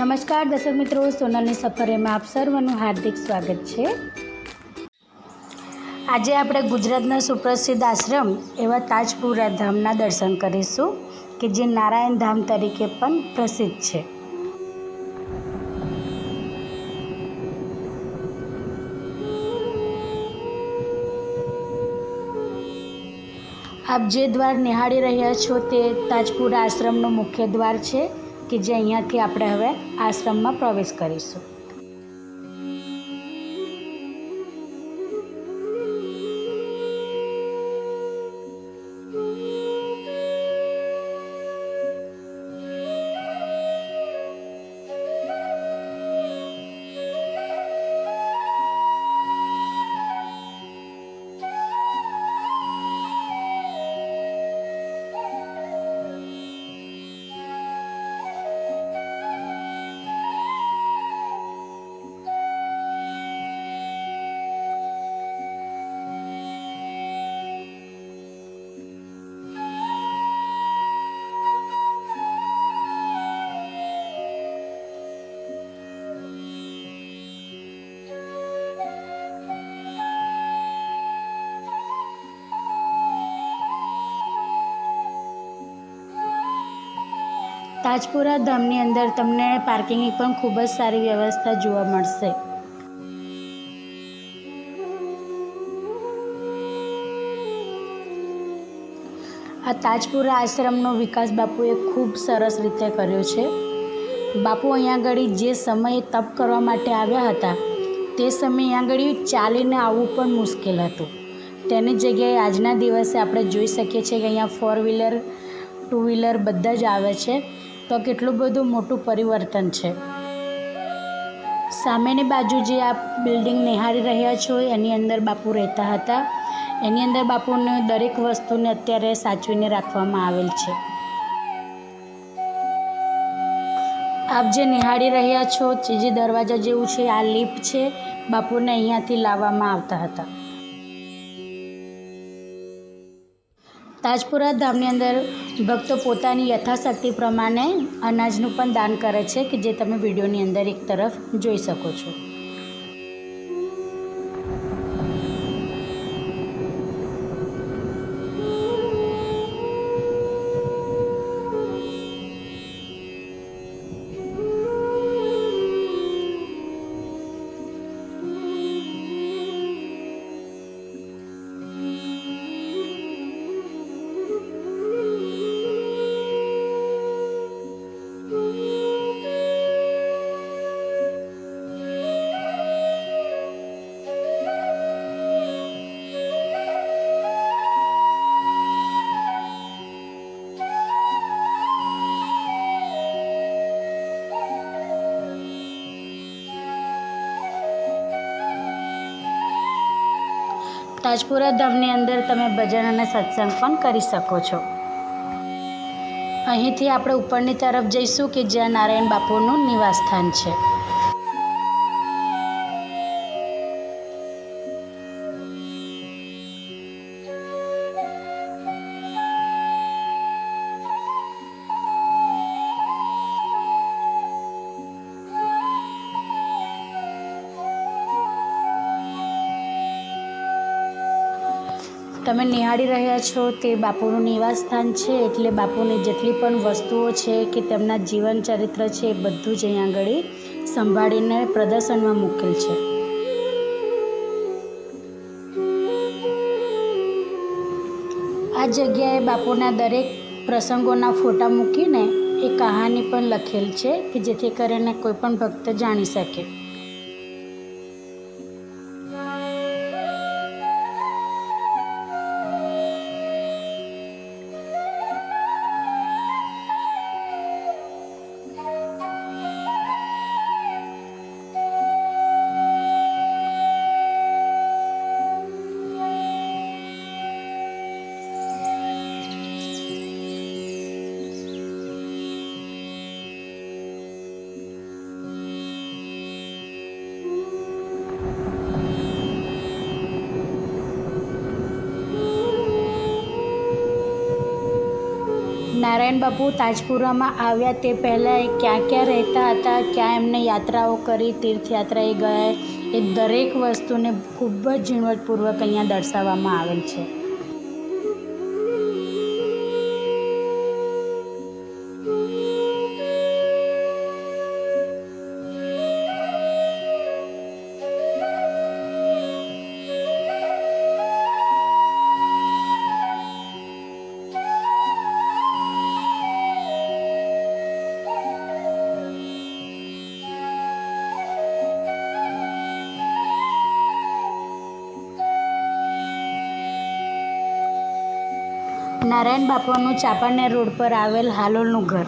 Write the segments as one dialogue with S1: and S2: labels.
S1: નમસ્કાર, દર્શક મિત્રો. સોનલની સફરેમાં આપ સર્વનું હાર્દિક સ્વાગત છે. આજે આપણે ગુજરાતના સુપ્રસિદ્ધ આશ્રમ એવા તાજપુરા ધામના દર્શન કરીશું, કે જે નારાયણ ધામ તરીકે પણ પ્રસિદ્ધ છે. આપ જે દ્વાર નિહાળી રહ્યા છો તે તાજપુરા આશ્રમનું મુખ્ય દ્વાર છે. કે જે અહીંયાથી આપણે હવે આશ્રમમાં પ્રવેશ કરીશું. તાજપુરા ધામની અંદર તમને પાર્કિંગની પણ ખૂબ જ સારી વ્યવસ્થા જોવા મળશે. આ તાજપુરા આશ્રમનો વિકાસ બાપુએ ખૂબ સરસ રીતે કર્યો છે. બાપુ અહીંયા આગળ જે સમયે તપ કરવા માટે આવ્યા હતા, તે સમયે આગળ ચાલીને આવવું પણ મુશ્કેલ હતું. તેની જગ્યાએ આજના દિવસે આપણે જોઈ શકીએ છીએ કે અહીંયા ફોર વ્હીલર ટુ વ્હીલર બધા જ આવે છે. તો કેટલું બધું મોટું પરિવર્તન છે. સામેની બાજુ જે આપ બિલ્ડિંગ નિહાળી રહ્યા છો, એની અંદર બાપુ રહેતા હતા. એની અંદર બાપુને દરેક વસ્તુને અત્યારે સાચવીને રાખવામાં આવેલ છે. આપ જે નિહાળી રહ્યા છો જે દરવાજા જેવું છે, આ લિફ્ટ છે, બાપુને અહીંયાથી લાવવામાં આવતા હતા. તાજપુરા ધામની અંદર ભક્તો પોતાની યથાશક્તિ પ્રમાણે અનાજનું પણ દાન કરે છે કે જે તમે વિડીયોની અંદર એક તરફ જોઈ શકો છો. તાજપુરા ધામની અંદર તમે ભજન અને સત્સંગ પણ કરી શકો છો. અહીંથી આપણે ઉપરની તરફ જઈશું કે જ્યાં નારાયણ બાપુનું નિવાસ સ્થાન છે. તમે નિહાળી રહ્યા છો તે બાપુનું નિવાસસ્થાન છે એટલે બાપુની જેટલી પણ વસ્તુઓ છે કે તેમના જીવન ચરિત્ર છે એ બધું જ અહીંયા આગળ સંભાળીને પ્રદર્શનમાં મૂકેલ છે. આ જગ્યાએ બાપુના દરેક પ્રસંગોના ફોટા મૂકીને એ કહાની પણ લખેલ છે કે જેથી કરીને કોઈ પણ ભક્ત જાણી શકે. નારાયણ બાપુ તાજપુરામાં આવ્યા તે પહેલાં એ ક્યાં ક્યાં રહેતા હતા, ક્યાં એમને યાત્રાઓ કરી, તીર્થયાત્રાએ ગયા, એ દરેક વસ્તુને ખૂબ જ ઝીણવટપૂર્વક અહીંયા દર્શાવવામાં આવેલ છે. બાપુનું ચાંપાનેર રોડ પર આવેલ હાલોલનું ઘર.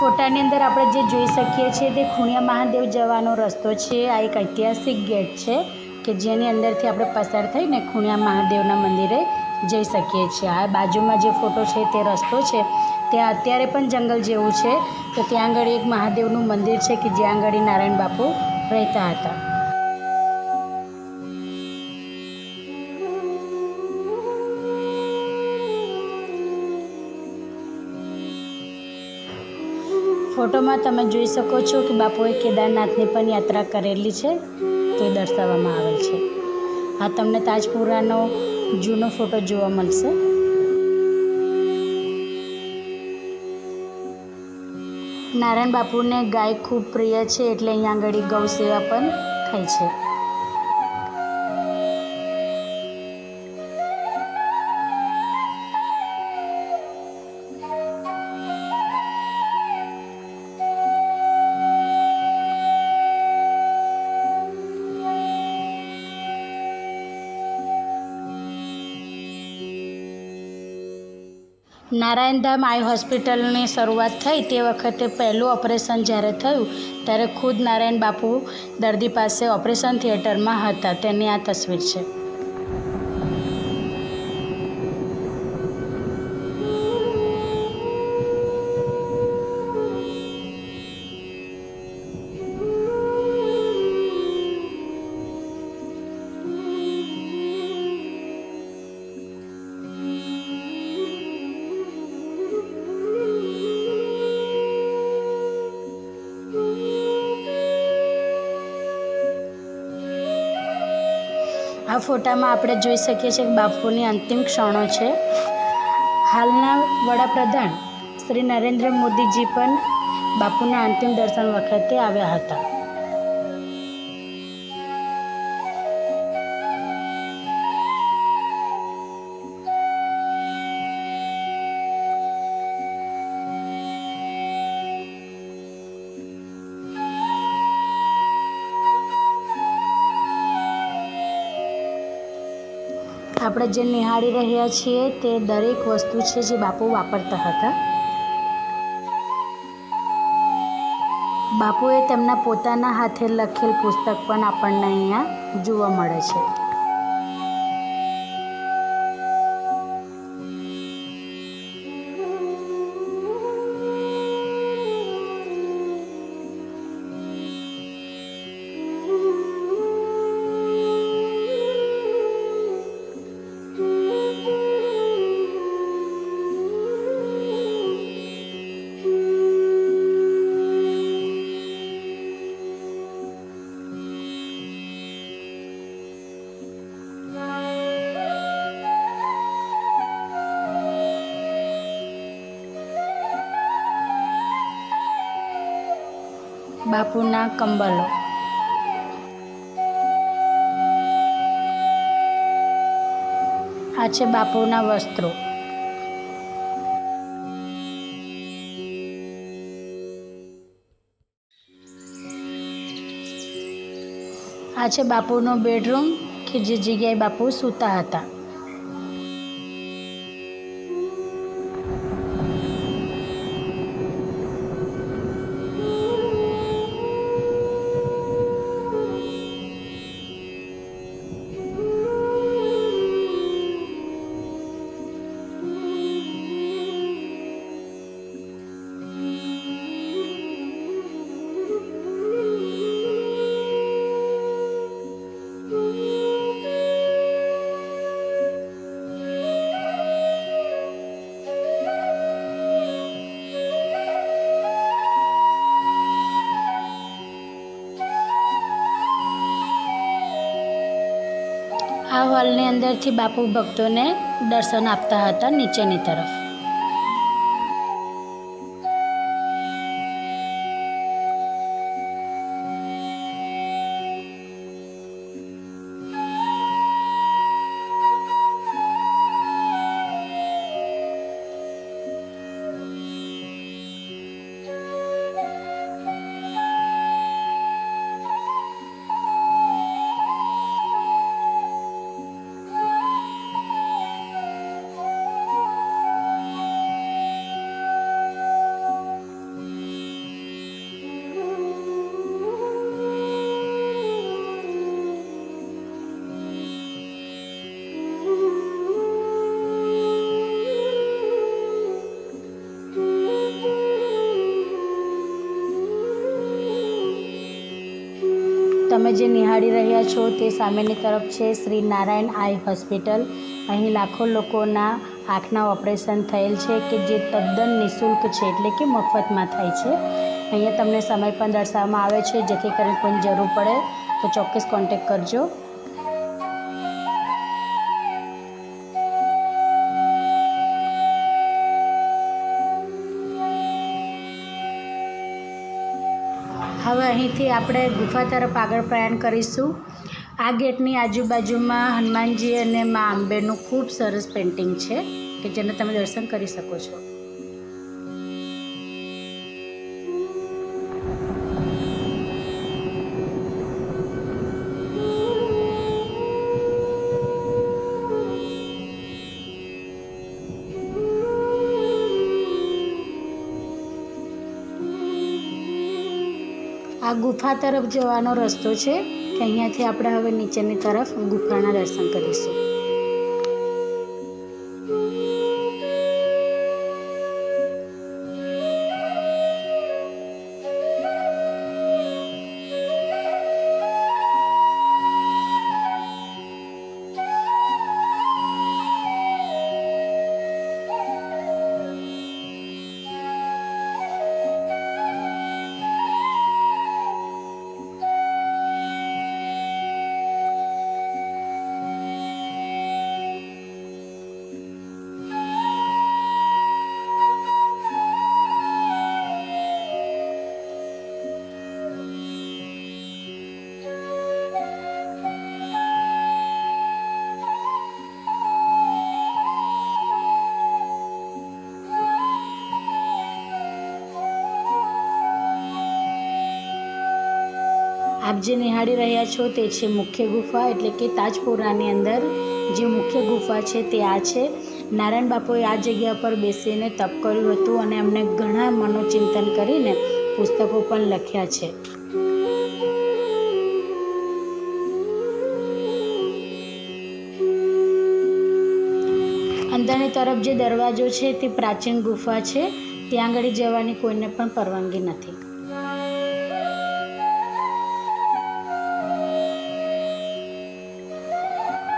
S1: ફોટાની અંદર આપણે જે જોઈ શકીએ છીએ તે ખૂણિયા મહાદેવ જવાનો રસ્તો છે. આ એક ઐતિહાસિક ગેટ છે કે જેની અંદરથી આપણે પસાર થઈને ખૂણિયા મહાદેવના મંદિરે જઈ શકીએ છીએ. આ બાજુમાં જે ફોટો છે તે રસ્તો છે. ત્યાં અત્યારે પણ જંગલ જેવું છે. તો ત્યાં આગળ એક મહાદેવનું મંદિર છે કે જ્યાં આગળ નારાયણ બાપુ રહેતા હતા. ફોટોમાં તમે જોઈ શકો છો કે બાપુએ કેદારનાથની પણ યાત્રા કરેલી છે, તે દર્શાવવામાં આવેલ છે. આ તમને તાજપુરાનો જૂનો ફોટો જોવા મળશે. નારાયણ બાપુને ગાય ખૂબ પ્રિય છે, એટલે અહીંયા આગળ ગૌ સેવા પણ થાય છે. નારાયણધામ આઈ હોસ્પિટલની શરૂઆત થઈ તે વખતે પહેલું ઓપરેશન જ્યારે થયું, ત્યારે ખુદ નારાયણ બાપુ દર્દી પાસે ઓપરેશન થિયેટરમાં હતા. તેની આ તસવીર છે. ફોટામાં આપણે જોઈ શકીએ છીએ કે બાપુની અંતિમ ક્ષણો છે. હાલના વડાપ્રધાન શ્રી નરેન્દ્ર મોદીજી પણ બાપુના અંતિમ દર્શન વખતે આવ્યા હતા. આપણે જે નિહાળી રહ્યા છીએ તે દરેક વસ્તુ છે જે બાપુ વાપરતા હતા. બાપુએ તેમના પોતાના હાથે લખેલ પુસ્તક પણ આપણને અહીંયા જોવા મળે છે. બાપુના કંબલો. આ છે બાપુના વસ્ત્રો. આ છે બાપુનો બેડરૂમ, કે જે જગ્યાએ બાપુ સૂતા હતા. અંદરથી બાપુ ભક્તોને દર્શન આપતા હતા નીચેની તરફ. તમે જે નિહાળી રહ્યા છો તે સામેની તરફ છે શ્રી નારાયણ આઈ હોસ્પિટલ. અહીં લાખો લોકોના આંખના ઓપરેશન થયેલ છે કે જે તદ્દન નિઃશુલ્ક છે એટલે કે મફતમાં થાય છે. અહીંયા તમને સમય પણ દર્શાવવામાં આવે છે, જેથી કરીને કોઈ જરૂર પડે તો ચોક્કસ કોન્ટેક કરજો. હવે અહીંથી આપણે ગુફા તરફ આગળ પ્રયાણ કરીશું. આ ગેટની આજુબાજુમાં હનુમાનજી અને મા અંબેનું ખૂબ સરસ પેઇન્ટિંગ છે, કે જેને તમે દર્શન કરી શકો છો. આ ગુફા તરફ જવાનો રસ્તો છે કે અહીંયાથી આપણે હવે નીચેની તરફ ગુફાના દર્શન કરીશું. જે નિહાળી રહ્યા છો તે છે મુખ્ય ગુફા, એટલે કે તાજપુરાની અંદર જે મુખ્ય ગુફા છે તે આ છે. નારાયણ બાપુએ આ જગ્યા પર બેસીને તપ કર્યું હતું અને એમણે ઘણા મનોચિંતન કરીને પુસ્તકો પણ લખ્યા છે. અંદરની તરફ જે દરવાજો છે તે પ્રાચીન ગુફા છે. ત્યાં આગળ જવાની કોઈને પણ પરવાનગી નથી.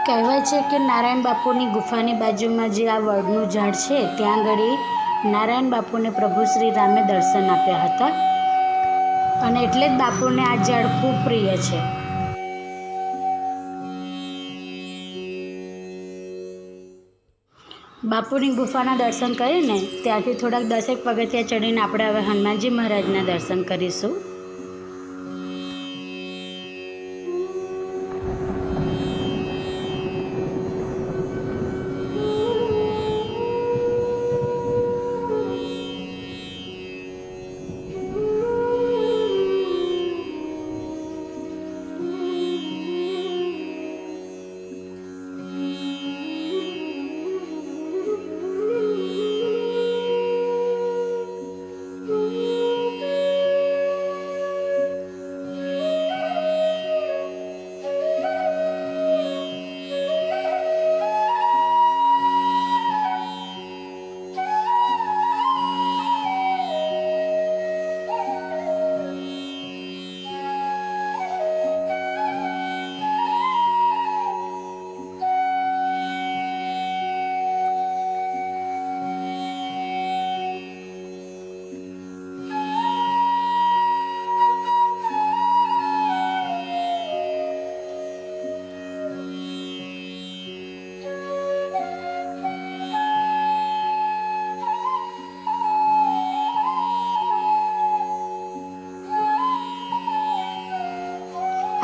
S1: કહેવાય છે કે નારાયણ બાપુની ગુફાની બાજુમાં જે આ વડનું ઝાડ છે, ત્યાં આગળ નારાયણ બાપુને પ્રભુ શ્રી રામે દર્શન આપ્યા હતા. અને એટલે જ બાપુને આ ઝાડ ખૂબ પ્રિય છે. બાપુની ગુફાના દર્શન કરીને ત્યાંથી થોડાક દસેક પગથિયા ચડીને આપણે હવે હનુમાનજી મહારાજના દર્શન કરીશું.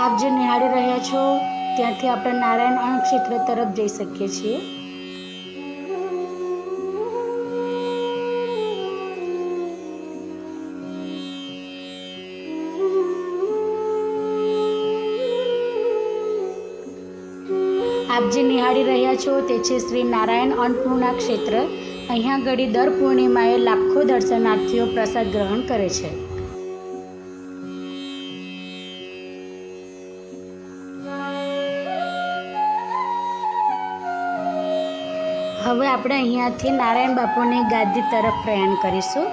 S1: આપ જે નિહાળી રહ્યા છો, ત્યાંથી આપણે નારાયણ અણક્ષેત્ર તરફ જઈ શકીએ છીએ. આપ જે નિહાળી રહ્યા છો, તે છે શ્રી નારાયણ અન્નપૂર્ણા ક્ષેત્ર. અહીંયા ઘડી દર પૂર્ણિમાએ લાખો દર્શનાર્થીઓ પ્રસાદ ગ્રહણ કરે છે. આપણે અહીંયાથી નારાયણ બાપુની ગાદી તરફ પ્રયાણ કરીશું.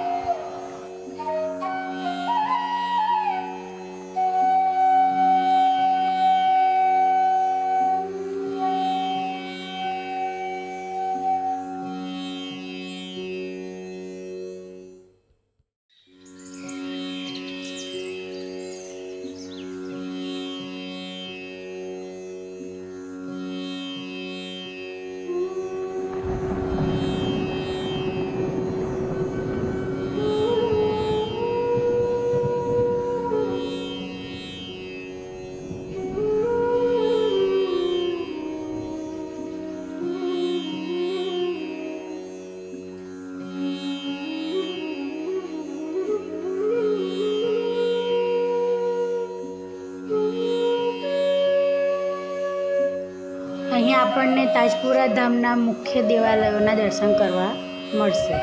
S1: આપણને તાજપુરા ધામના મુખ્ય દેવાલયોના દર્શન કરવા મળશે.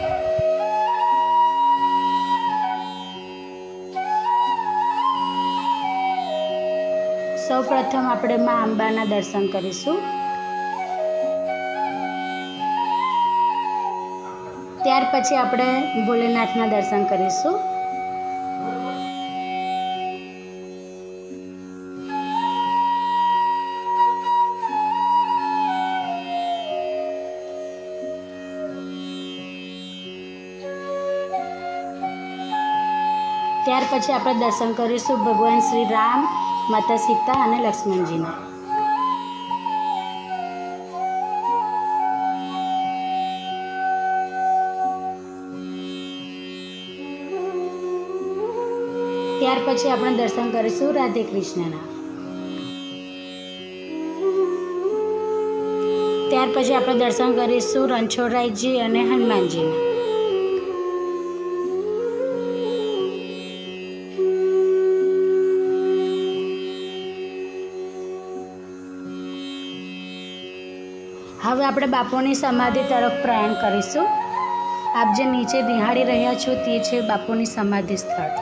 S1: સૌ પ્રથમ આપણે મા અંબાના દર્શન કરીશું. ત્યાર પછી આપણે ભોલેનાથના દર્શન કરીશું. ત્યાર પછી આપણે દર્શન કરીશું ભગવાન શ્રી રામ, માતા સીતા અને લક્ષ્મણજીના. ત્યાર પછી આપણે દર્શન કરીશું રાધે કૃષ્ણના. ત્યાર પછી આપણે દર્શન કરીશું રણછોડરાયજી અને હનુમાનજીના. હવે આપણે બાપુની સમાધિ તરફ પ્રયાણ કરીશું. આપ જે નીચે નિહાળી રહ્યા છો તે છે બાપુની સમાધિ સ્થળ.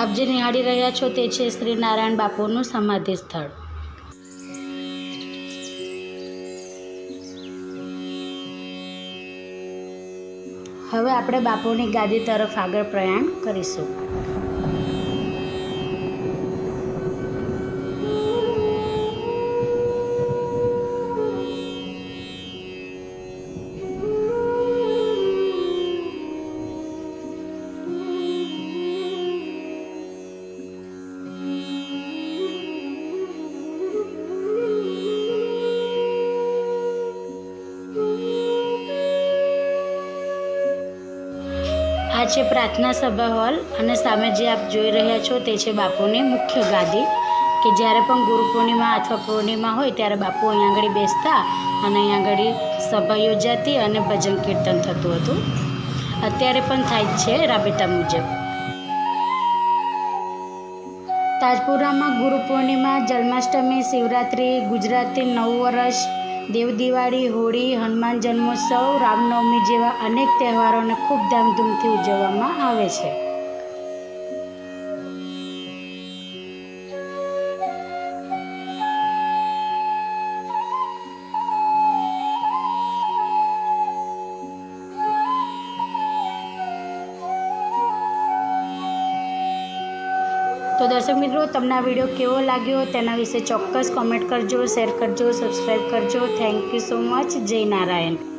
S1: આપ જે નિહાળી રહ્યા છો તે છે શ્રી નારાયણ બાપુનું સમાધિ સ્થળ. હવે આપણે બાપુની ગાદી તરફ આગળ પ્રયાણ કરીશું. આ છે પ્રાર્થના સભા હોલ અને સામે જે આપ જોઈ રહ્યા છો તે છે બાપુની મુખ્ય ગાદી કે જ્યારે પણ ગુરુ પૂર્ણિમા અથવા પૂર્ણિમા હોય ત્યારે બાપુ અહીંયા આગળ બેસતા અને અહીંયા આગળ સભા યોજાતી અને ભજન કીર્તન થતું હતું. અત્યારે પણ થાય જ છે રાબેતા મુજબ. તાજપુરામાં ગુરુ પૂર્ણિમા, જન્માષ્ટમી, શિવરાત્રિ ગુજરાતી નવ વર્ષ દેવ દિવાળી હોળી હનુમાન જન્મોત્સવ રામનવમી જેવા અનેક તહેવારોને ખૂબ ધામધૂમથી ઉજવવામાં આવે છે. દર્શક મિત્રો, તમને આ વીડિયો કેવો લાગ્યો તેના વિશે ચોક્કસ કોમેન્ટ કરજો શેર કરજો સબસ્ક્રાઈબ કરજો. થેન્ક યુ સો મચ જય નારાયણ.